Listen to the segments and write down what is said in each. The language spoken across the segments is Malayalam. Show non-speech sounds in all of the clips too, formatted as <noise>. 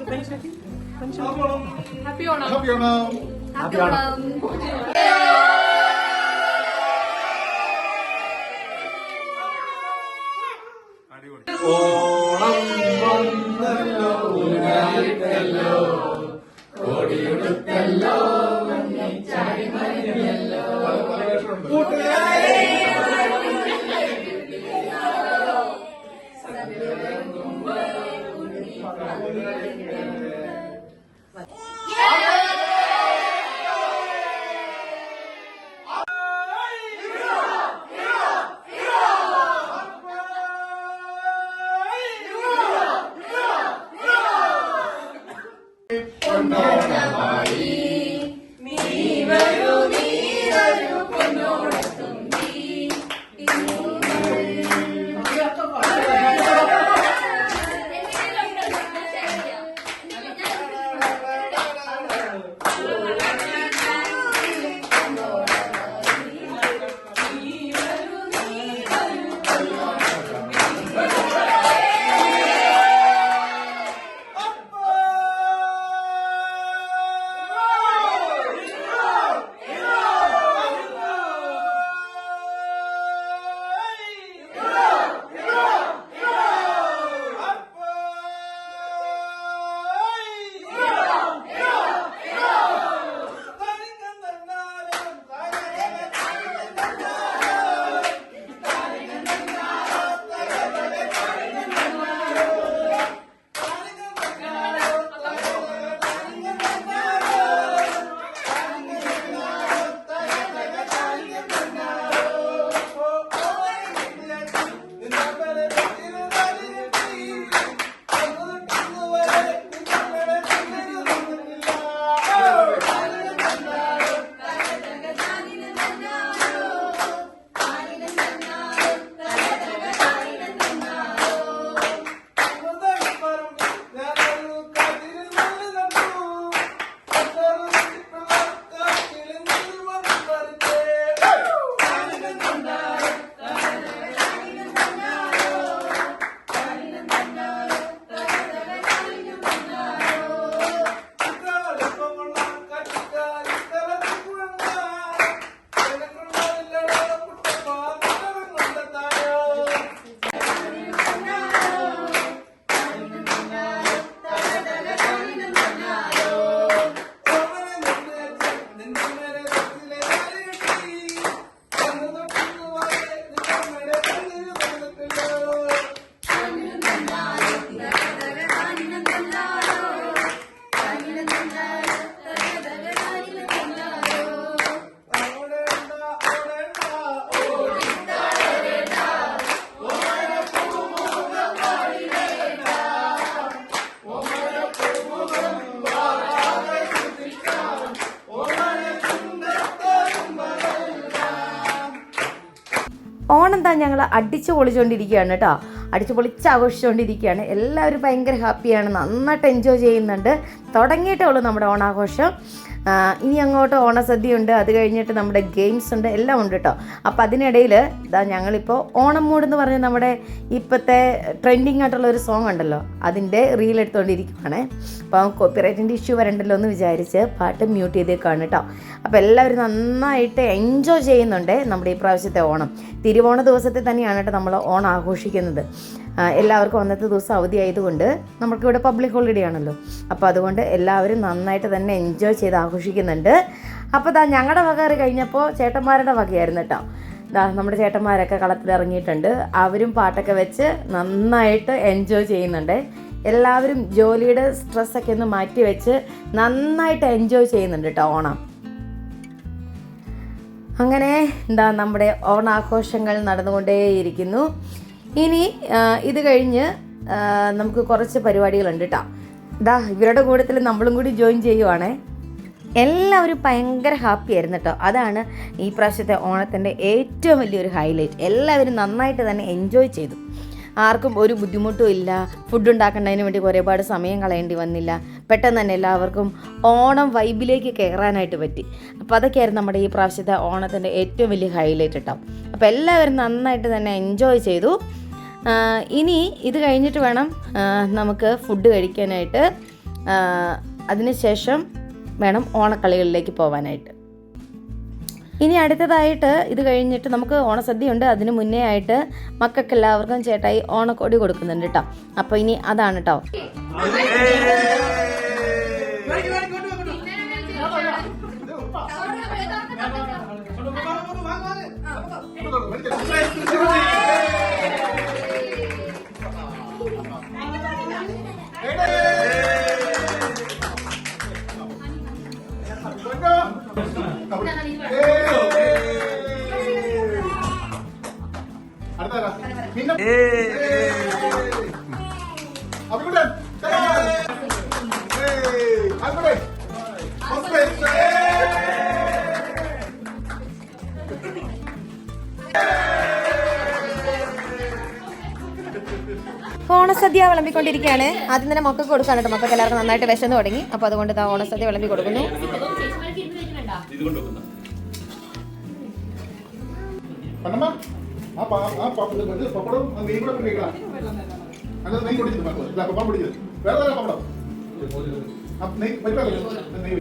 Happy Onam happy Onam happy Onam happy Onam താ ഞങ്ങൾ അടിച്ചു പൊളിച്ചുകൊണ്ടിരിക്കുകയാണ് കേട്ടോ അടിച്ചു പൊളിച്ച് ആഘോഷിച്ചുകൊണ്ടിരിക്കുകയാണ് എല്ലാവരും ഭയങ്കര ഹാപ്പിയാണ് നന്നായിട്ട് എൻജോയ് ചെയ്യുന്നുണ്ട്. തുടങ്ങിയിട്ടേ ഉള്ളൂ നമ്മുടെ ഓണാഘോഷം. ഇനി അങ്ങോട്ട് ഓണസദ്യയുണ്ട്. അത് കഴിഞ്ഞിട്ട് നമ്മുടെ ഗെയിംസ് ഉണ്ട്. എല്ലാം ഉണ്ട് കേട്ടോ അപ്പോൾ അതിനിടയിൽ ഇതാ ഞങ്ങളിപ്പോൾ ഓണം മൂഡ് എന്ന് പറഞ്ഞ നമ്മുടെ ഇപ്പോഴത്തെ ട്രെൻഡിങ് ആയിട്ടുള്ള ഒരു സോങ് ഉണ്ടല്ലോ. അതിന്റെ റീൽ എടുത്തുകൊണ്ടിരിക്കുകയാണ് അപ്പോൾ കോപ്പിറൈറ്റിന്റെ ഇഷ്യൂ വരണ്ടല്ലോ എന്ന് വിചാരിച്ച് പാട്ട് മ്യൂട്ട് ചെയ്തേക്കാണ് കേട്ടോ അപ്പോൾ എല്ലാവരും നന്നായിട്ട് എൻജോയ് ചെയ്യുന്നുണ്ട് നമ്മുടെ ഈ പ്രാവശ്യത്തെ ഓണം. തിരുവോണ ദിവസത്തെ തന്നെയാണ് കേട്ടോ നമ്മൾ ഓണം ആഘോഷിക്കുന്നത്. എല്ലാവർക്കും അന്നത്തെ ദിവസം അവധി ആയതുകൊണ്ട് നമുക്കിവിടെ പബ്ലിക് ഹോളിഡേ ആണല്ലോ. അപ്പോൾ അതുകൊണ്ട് എല്ലാവരും നന്നായിട്ട് തന്നെ എൻജോയ് ചെയ്ത് ആഘോഷിക്കുന്നുണ്ട്. അപ്പോൾ ദാ ഞങ്ങളുടെ വക കഴിഞ്ഞപ്പോൾ ചേട്ടന്മാരുടെ വകയായിരുന്നു കേട്ടോ. ദാ നമ്മുടെ ചേട്ടന്മാരൊക്കെ കളത്തിലിറങ്ങിയിട്ടുണ്ട് അവരും പാട്ടൊക്കെ വെച്ച് നന്നായിട്ട് എൻജോയ് ചെയ്യുന്നുണ്ട്. എല്ലാവരും ജോലിയുടെ സ്ട്രെസ്സൊക്കെ ഒന്ന് മാറ്റി വെച്ച് നന്നായിട്ട് എൻജോയ് ചെയ്യുന്നുണ്ട് കേട്ടോ ഓണം. അങ്ങനെ എന്താ നമ്മുടെ ഓണാഘോഷങ്ങൾ നടന്നുകൊണ്ടേയിരിക്കുന്നു. ഇനി ഇത് കഴിഞ്ഞ് നമുക്ക് കുറച്ച് പരിപാടികളുണ്ട് കേട്ടോ ദാ ഇവരുടെ കൂട്ടത്തിൽ നമ്മളും കൂടി ജോയിൻ ചെയ്യുവാണേ. എല്ലാവരും ഭയങ്കര ഹാപ്പി ആയിരുന്നു കേട്ടോ അതാണ് ഈ പ്രാവശ്യത്തെ ഓണത്തിന്റെ ഏറ്റവും വലിയൊരു ഹൈലൈറ്റ് എല്ലാവരും നന്നായിട്ട് തന്നെ എൻജോയ് ചെയ്തു. ആർക്കും ഒരു ബുദ്ധിമുട്ടും ഇല്ല. ഫുഡ് ഉണ്ടാക്കേണ്ടതിന് വേണ്ടി ഒരുപാട് സമയം കളയേണ്ടി വന്നില്ല. പെട്ടെന്ന് തന്നെ എല്ലാവർക്കും ഓണം വൈബിലേക്ക് കയറാനായിട്ട് പറ്റി. അപ്പോൾ അതൊക്കെയായിരുന്നു നമ്മുടെ ഈ പ്രാവശ്യത്തെ ഓണത്തിന്റെ ഏറ്റവും വലിയ ഹൈലൈറ്റ് കേട്ടോ അപ്പോൾ എല്ലാവരും നന്നായിട്ട് തന്നെ എൻജോയ് ചെയ്തു. ഇനി ഇത് കഴിഞ്ഞിട്ട് വേണം നമുക്ക് ഫുഡ് കഴിക്കാനായിട്ട്. അതിനുശേഷം വേണം ഓണക്കളികളിലേക്ക് പോകാനായിട്ട് ഇനി അടുത്തതായിട്ട് ഇത് കഴിഞ്ഞിട്ട് നമുക്ക് ഓണസദ്യയുണ്ട് അതിന് മുന്നേ ആയിട്ട് മക്കൾക്ക് എല്ലാവർക്കും ചേട്ടായി ഓണക്കോടി കൊടുക്കുന്നുണ്ട് കേട്ടോ അപ്പോൾ ഇനി അതാണ് കേട്ടോ ഓണസദ്യ വിളമ്പിക്കൊണ്ടിരിക്കുകയാണ്. ആദ്യം തന്നെ മക്കൾക്ക് കൊടുക്കാൻ കേട്ടോ. മക്കൾക്ക് എല്ലാവർക്കും നന്നായിട്ട് വിശന്ന് തുടങ്ങി. അപ്പോൾ അതുകൊണ്ട് ഇതാ ഓണസദ്യ വിളമ്പി കൊടുക്കുന്നു. പണ്ടമ്മ? பாப்பா ஆ வந்து பப்படம் அந்த கூட பண்ணிக்கலாம் அதான் நெய் பிடிக்குது பாப்பா இல்லை பப்பா பிடிக்குது. வேற ஏதாவது பப்படம்? நெய் பைப்பாங்க நெய்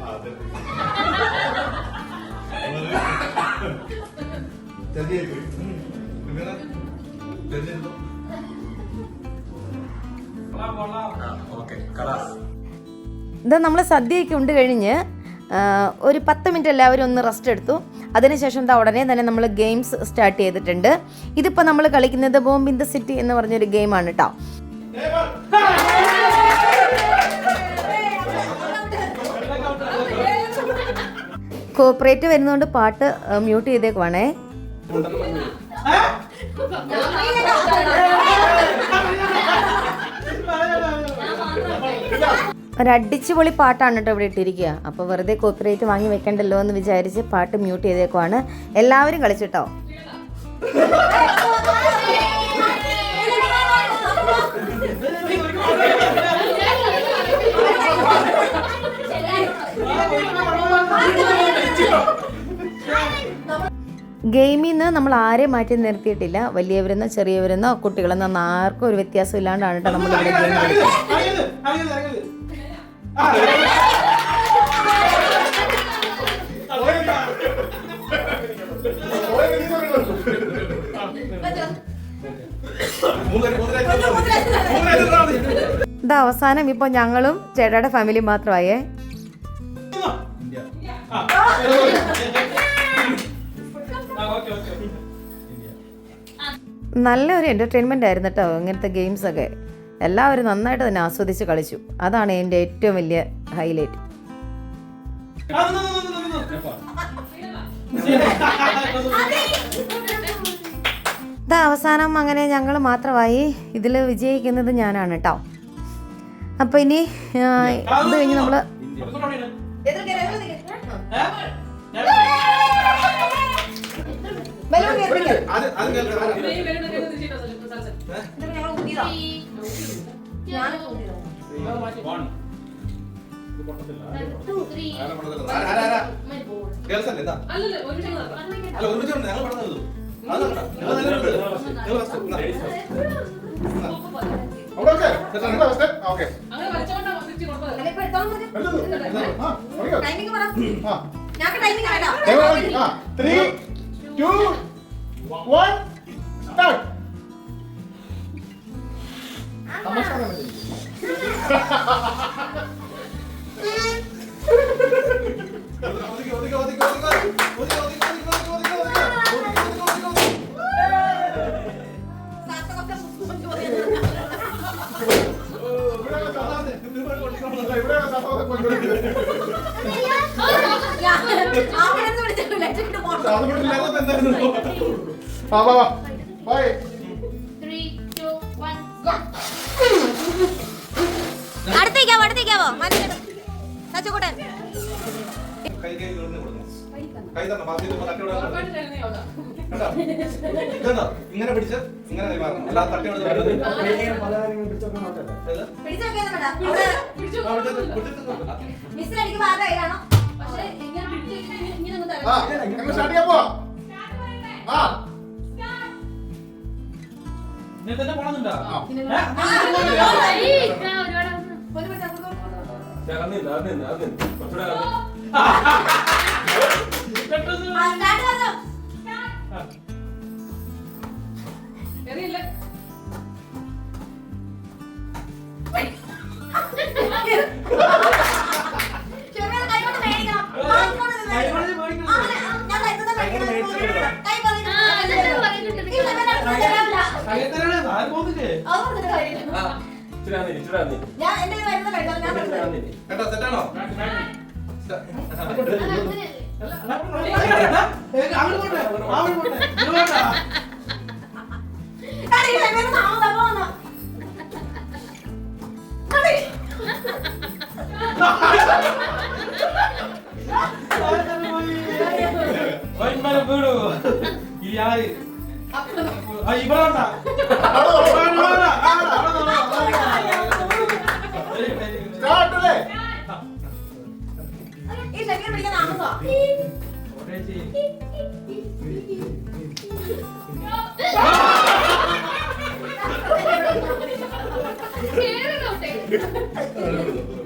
ഹാപ്പി കളാസ് ഇത് നമ്മൾ സദ്യയൊക്കെ ഉണ്ട് കഴിഞ്ഞ് ഒരു പത്ത് മിനിറ്റ് എല്ലാവരും ഒന്ന് റെസ്റ്റ് എടുത്തു. അതിനുശേഷം എന്താ ഉടനെ തന്നെ നമ്മൾ ഗെയിംസ് സ്റ്റാർട്ട് ചെയ്തിട്ടുണ്ട്. ഇതിപ്പോൾ നമ്മൾ കളിക്കുന്നത് ബോംബ് ഇൻ ദ സിറ്റി എന്ന് പറഞ്ഞൊരു ഗെയിമാണ് കേട്ടോ കോപ്പറേറ്റ് വരുന്നതുകൊണ്ട് പാട്ട് മ്യൂട്ട് ചെയ്തേക്കുവാണേ. ഒരു അടിച്ചുപൊളി പാട്ടാണ് കേട്ടോ ഇവിടെ ഇട്ടിരിക്കുക. അപ്പോൾ വെറുതെ കോപ്പറേറ്റ് വാങ്ങി വെക്കണ്ടല്ലോ എന്ന് വിചാരിച്ച് പാട്ട് മ്യൂട്ട് ചെയ്തേക്കുവാണ്. എല്ലാവരും കളിച്ചിട്ടോ? ഗെയിമിൽ നിന്ന് നമ്മൾ ആരെയും മാറ്റി നിർത്തിയിട്ടില്ല. വലിയവരെന്നോ ചെറിയവരെന്നോ കുട്ടികളെന്നോ ഒന്നും ആർക്കും ഒരു വ്യത്യാസം ഇല്ലാണ്ടാണ് കേട്ടോ നമ്മൾ ഇവിടെ ഗെയിം ഇത് അവസാനം ഇപ്പോൾ ഞങ്ങളും ചേട്ടയുടെ ഫാമിലി മാത്രമായേ. നല്ലൊരു എന്റർടൈൻമെന്റ് ആയിരുന്നു കേട്ടോ ഇങ്ങനത്തെ ഗെയിംസൊക്കെ എല്ലാവരും നന്നായിട്ട് തന്നെ ആസ്വദിച്ച് കളിച്ചു. അതാണ് എന്റെ ഏറ്റവും വലിയ ഹൈലൈറ്റ് ഇത് അവസാനം അങ്ങനെ ഞങ്ങൾ മാത്രമായി. ഇതിൽ വിജയിക്കുന്നത് ഞാനാണ് കേട്ടോ അപ്പം ഇനി ഇത് കഴിഞ്ഞ് നമ്മൾ അല്ലല്ലേ ഒരു നിമിഷം നടക്കാം. അവിടെ ഓക്കെ നിങ്ങളെ ഫസ്റ്റ് ഓക്കെ അങ്ങനെ വലിച്ചോണ്ടാ തിരിച്ച് കൊടുത്തത്. ആ ഓക്കെ ആ three two, one, start. Tambah sekarang aja. Ya, ya. അടുത്തേക്കാവോ അടുത്തേക്കാവോ സച്ചുകൂട്ടൻ? ഇങ്ങനെ പിടിച്ച് ഇങ്ങനെ കൈമാറണം അല്ല തട്ടി വിടുന്ന പരിപാടി ഞാൻ എന്റെ വരുന്ന കഴിക്കാൻ ഞാൻ വരുന്നത്. കേട്ടോ സെറ്റാണോ പോട്ടെ. ഇങ്ങോട്ട് പോട്ടെ. കടി, ഇവന് നാമം തപ്പോ വന്നു. കടി. വൈകുന്നേരം വീടു ഈ ആര് ഇവിടെ <laughs> <laughs> <laughs>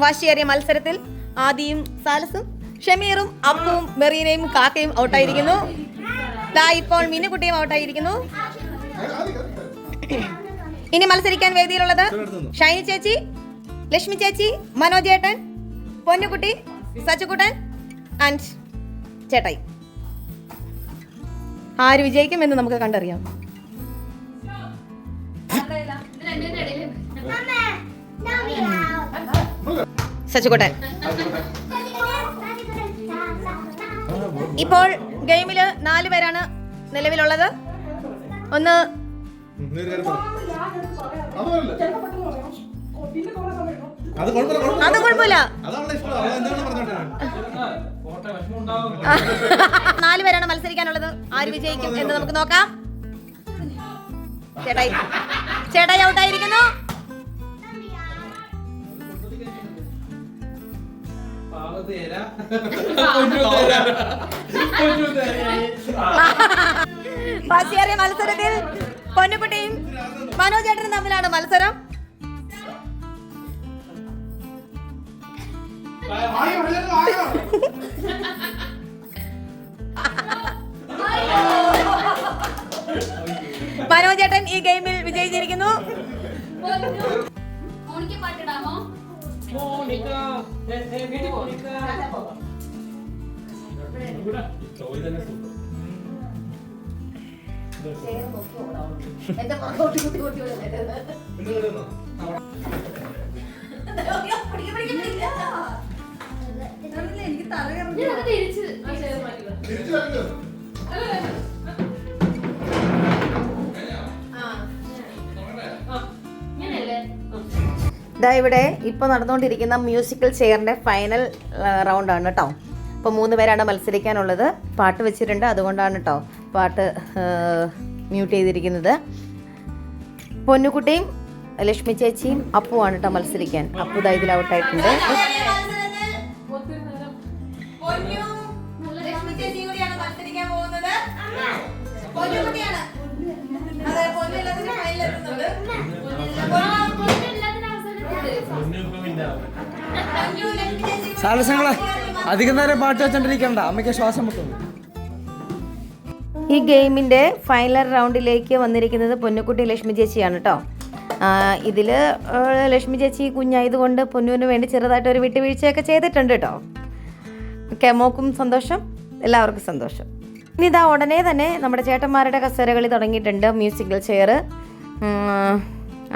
വാശിയേറിയ മത്സരത്തിൽ ആദിയും സാലസും ഷമീറും അപ്പുവും മെറീനയും കാക്കയും ഔട്ടായിരിക്കുന്നു ദാ ഇപ്പോൾ മീനുകുട്ടിയും ഔട്ടായിരിക്കുന്നു. ഇനി മത്സരിക്കാൻ വേദിയിലുള്ളത് ഷൈനി ചേച്ചി ലക്ഷ്മി ചേച്ചി മനോജേട്ടൻ പൊന്നുകുട്ടി സച്ചുകുട്ടൻ ആൻഡ് ചേട്ടായി ആര് വിജയിക്കുമെന്ന് നമുക്ക് കണ്ടറിയാം. സച്ചുകോട്ടെ ഇപ്പോൾ ഗെയിമിൽ നാല് പേരാണ് നിലവിലുള്ളത്. ഒന്ന്. അത് കുഴപ്പമില്ല, നാല് പേരാണ് മത്സരിക്കാനുള്ളത്. ആര് വിജയിക്കും എന്ന് നമുക്ക് നോക്കാം. ചേട്ടായി. ചേട്ടായി ഔട്ടായിരിക്കുന്നു. വാശിയേറിയ മത്സരത്തിൽ പൊന്നുകുട്ടിയും മനോജേട്ടനും തമ്മിലാണ് മത്സരം. ആയോ ആയോ. <laughs> മനോജേട്ടൻ ഈ ഗെയിമിൽ വിജയിച്ചിരിക്കുന്നു. എന്റെ എനിക്ക് തല തിരിച്ച്. ഇതാ ഇവിടെ ഇപ്പോൾ നടന്നുകൊണ്ടിരിക്കുന്ന മ്യൂസിക്കൽ ചെയറിന്റെ ഫൈനൽ റൗണ്ടാണ് കേട്ടോ. അപ്പോൾ മൂന്ന് പേരാണ് മത്സരിക്കാനുള്ളത്. പാട്ട് വെച്ചിട്ടുണ്ട്. അതുകൊണ്ടാണ് കേട്ടോ പാട്ട് മ്യൂട്ട് ചെയ്തിരിക്കുന്നത്. പൊന്നുകുട്ടിയും ലക്ഷ്മി ചേച്ചിയും അപ്പുവാണ് കേട്ടോ മത്സരിക്കാൻ. അപ്പു ദാ ഇതിൽ ഔട്ടായിട്ടുണ്ട് പൊന്നു. ലക്ഷ്മി പോകുന്നത്. പൊന്നു കുട്ടിയാണ് അതെ പൊന്നു അധികം നേരം പാട്ട് വെച്ചോണ്ടിരിക്കണ്ട. അമ്മയ്ക്ക് ശ്വാസം മുട്ടുന്നു ഈ ഗെയിമിന്റെ ഫൈനൽ റൗണ്ടിലേക്ക് വന്നിരിക്കുന്നത് പൊന്നുക്കുട്ടി ലക്ഷ്മി ചേച്ചിയാണ് കേട്ടോ ഇതിൽ ലക്ഷ്മി ചേച്ചി കുഞ്ഞായതുകൊണ്ട് പൊന്നുവിന് വേണ്ടി ചെറുതായിട്ട് ഒരു വിട്ടുവീഴ്ചയൊക്കെ ചെയ്തിട്ടുണ്ട് കേട്ടോ ഓക്കെ മോക്കും സന്തോഷം എല്ലാവർക്കും സന്തോഷം. ഇനി ഇതാ ഉടനെ തന്നെ നമ്മുടെ ചേട്ടന്മാരുടെ കസേരകളി തുടങ്ങിയിട്ടുണ്ട് മ്യൂസിക്കൽ ചെയർ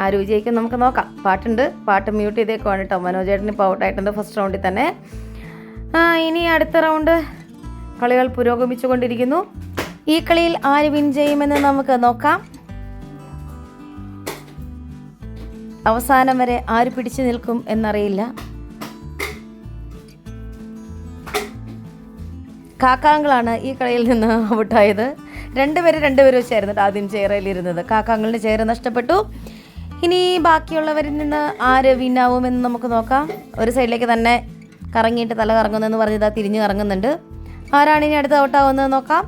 ആ വിജയിക്കും നമുക്ക് നോക്കാം. പാട്ടുണ്ട് പാട്ട് മ്യൂട്ട് ചെയ്തേക്കുവാണ് കേട്ടോ. മനോജേട്ടൻ ഇപ്പോൾ ഔട്ടായിട്ടുണ്ട് ഫസ്റ്റ് റൗണ്ടിൽ തന്നെ. ഇനി അടുത്ത റൗണ്ട് കളികൾ പുരോഗമിച്ചുകൊണ്ടിരിക്കുന്നു. ഈ കളിയിൽ ആര് വിൻ ചെയ്യുമെന്ന് നമുക്ക് നോക്കാം. അവസാനം വരെ ആര് പിടിച്ചു നിൽക്കും എന്നറിയില്ല. കാക്കാങ്കളാണ് ഈ കളിയിൽ നിന്ന് <laughs> ഔട്ടായത്. രണ്ടുപേര് രണ്ടുപേരും വെച്ചായിരുന്നു ട്ടോ ആദ്യം ചേറയിലിരുന്നത് കാക്കാങ്കളിന് ചേര നഷ്ടപ്പെട്ടു. ഇനി ബാക്കിയുള്ളവരിൽ നിന്ന് ആര് വിന്നാവുമെന്ന് നമുക്ക് നോക്കാം. ഒരു സൈഡിലേക്ക് തന്നെ കറങ്ങിയിട്ട് തല കറങ്ങുന്നതെന്ന് പറഞ്ഞത് തിരിഞ്ഞ് കറങ്ങുന്നുണ്ട്. ആരാണ് ഇനി അടുത്ത് ഔട്ടാവുന്നത് നോക്കാം.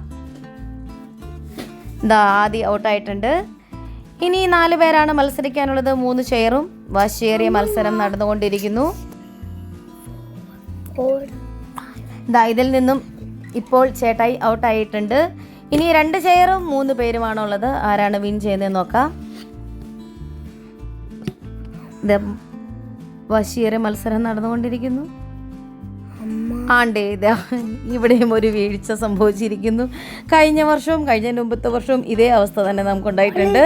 ഇതാ ആദ്യം ഔട്ടായിട്ടുണ്ട്. ഇനി നാല് പേരാണ് മത്സരിക്കാനുള്ളത്. മൂന്ന് ചെയറും വാശിയേറിയ മത്സരം നടന്നുകൊണ്ടിരിക്കുന്നു. ദാ ഇതിൽ നിന്നും ഇപ്പോൾ ചേട്ടായി ഔട്ട് ആയിട്ടുണ്ട്. ഇനി രണ്ട് ചെയറും മൂന്ന് പേരുമാണുള്ളത് ആരാണ് വിൻ ചെയ്യുന്നത് നോക്കാം. ഇത് മത്സരം നടന്നുകൊണ്ടിരിക്കുന്നു. ആണ്ടേ ഇതാ ഇവിടെയും ഒരു വീഴ്ച സംഭവിച്ചിരിക്കുന്നു. കഴിഞ്ഞ വർഷവും കഴിഞ്ഞ മുമ്പത്തെ വർഷവും ഇതേ അവസ്ഥ തന്നെ നമുക്കുണ്ടായിട്ടുണ്ട്.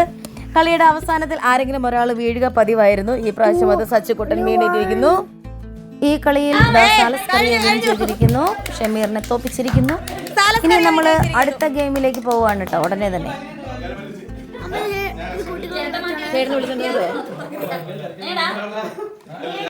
കളിയുടെ അവസാനത്തിൽ ആരെങ്കിലും ഒരാൾ വീഴുക പതിവായിരുന്നു. ഈ പ്രാവശ്യം അത് സച്ചുക്കുട്ടൻ വീണിട്ടിരിക്കുന്നു ഈ കളിയിൽ ചെയ്തിരിക്കുന്നു. ഷമീറിനെ തോപ്പിച്ചിരിക്കുന്നു. ഇനി നമ്മൾ അടുത്ത ഗെയിമിലേക്ക് പോവാണ് കേട്ടോ ഉടനെ തന്നെ. വിളിച്ചിട്ടുണ്ടോ